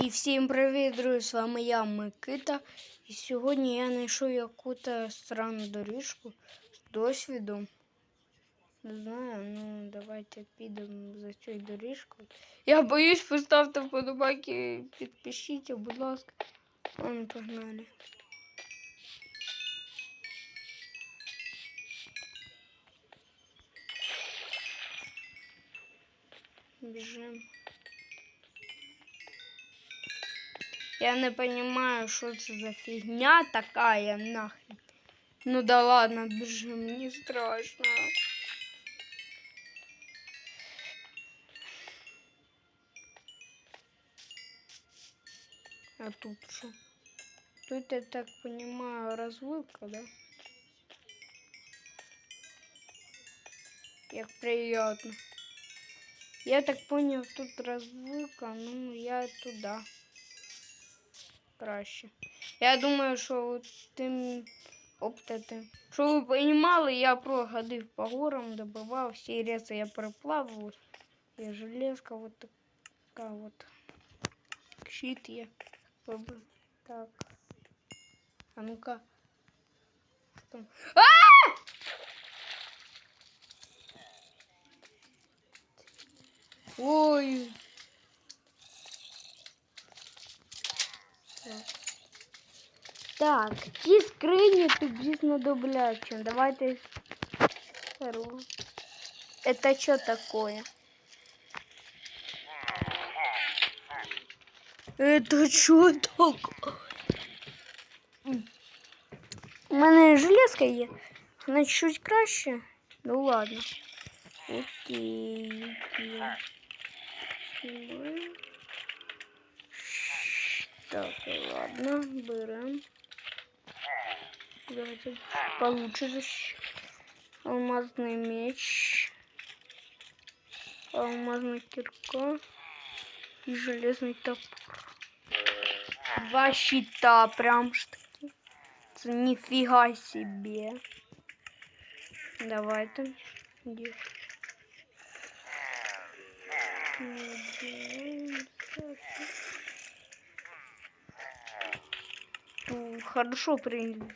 І всім привіт, друзі! З вами я Микита. І сьогодні я знайшов якусь странну доріжку з досвідом. Не знаю, ну давайте підемо за цією доріжкою. Я боюсь, поставте вподобайки, підпишіть, будь ласка. Ладно, погнали. Біжимо. Я не понимаю, что это за фигня такая нахрен. Ну да ладно, бежим, не страшно. А тут что? Тут, я так понимаю, развилка, да? Как приятно. Я так понял, тут развилка, ну я туда краще. Я думаю, що от тим оптати. Що ви розуміли, я проходив по горам, добивав, всі реси я переплавав. І железка вот така вот. Щит є. Так. А ну-ка. Що там? А! Ой. Так, ті скрині тобі знадобляться. Давайте вторую. Это что такое? Это что такое? У мене железка є. Вона чуть краще. Ну ладно. Окей, окей. Так, ладно, берем. Давайте получше защ... Алмазный меч. Алмазная кирка. И железный топор. Два щита прям ж таки. Нифига себе. Давайте. Где? хорошо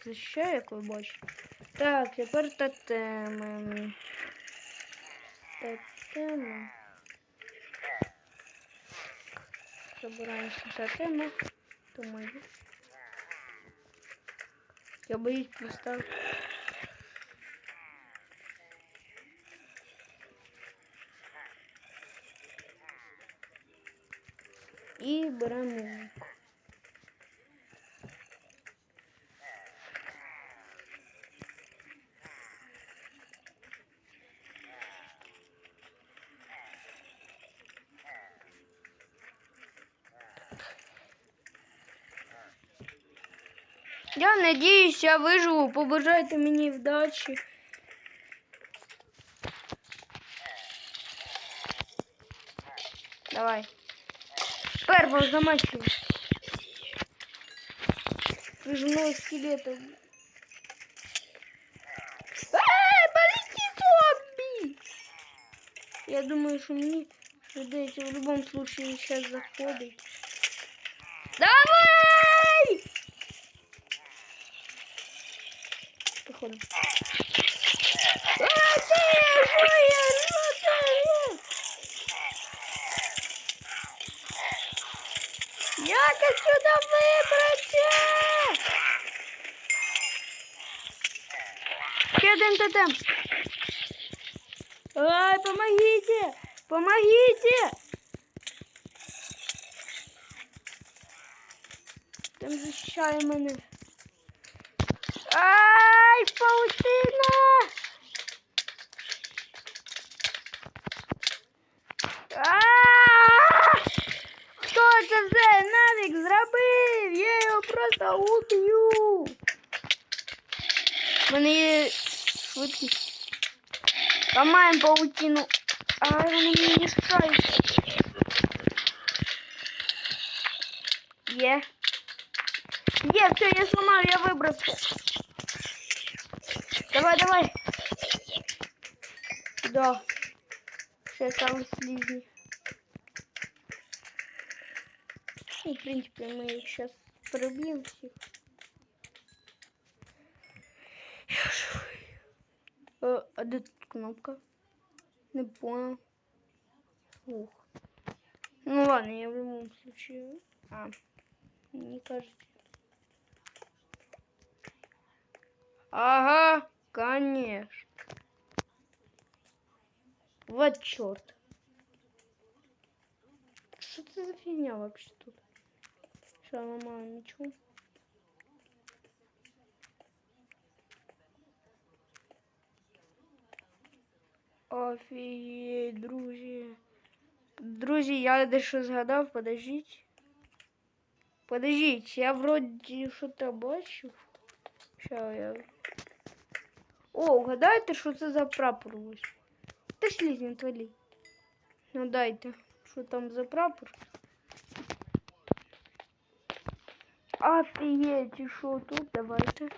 защищає, як ви бачите. Так, тепер тотеми. Тотеми. Забираємося тотеми. То мої. Я боюсь просто. І беремо лук. Я надіюсь, я виживу. Побажайте мені вдачі. Давай. Первого замочу. Прижимаю скелета. Эй, полети зомби! Я думаю, что мне придется в любом случае сейчас заходить. Давай! Походу. А, Як отсюда вибратися? Ще один тотем. Ай, помогите! Помогите! Там защищає мене. Ай, паутина! Хто це все навік зробив? Я його просто уб'ю. У мене є швидкість. Ламаємо паутину. Ай, вони мені мішають. Є. Є, все, я сломав, я вибрався. Давай, давай. Да. Ще там слизни. И, в принципе, мы их сейчас пробьем всех. Э, а где тут кнопка? Не понял. Ух. Ну ладно, я в любом случае... А, не кажется. Ага, конечно. Вот черт. Что это за фигня вообще тут? Сейчас ломаю ничего. Офігеть, друзі. Друзі, я дещо згадав, подождіть. Подождіть, я вроді що-то бачив. Ща я. О, угадайте, що це за прапор ось. Та слізня твалі. Ну дайте, що там за прапор. Офігеть, і що тут? Давайте.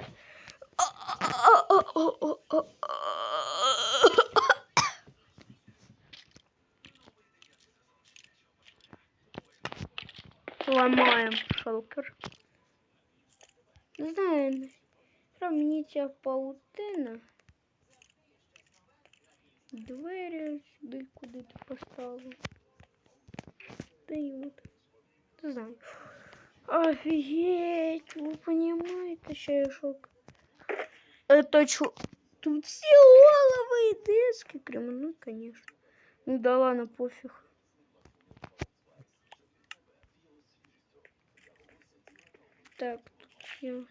Ломаем шелкер. Не знаю, що мені ця паутина. Двері сюди куди ти поставив. Та й от. Не знаю. Офигеть, вы понимаете, что я шок. Это что? Тут все головы и диски кремны, конечно. Ну да ладно, пофиг. Так, тут я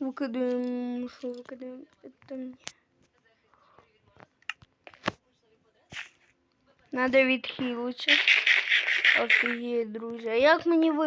викидаємо, що викидаємо? Это мне. Надо відхилитися. Офігеть, друзі. А як мені ви...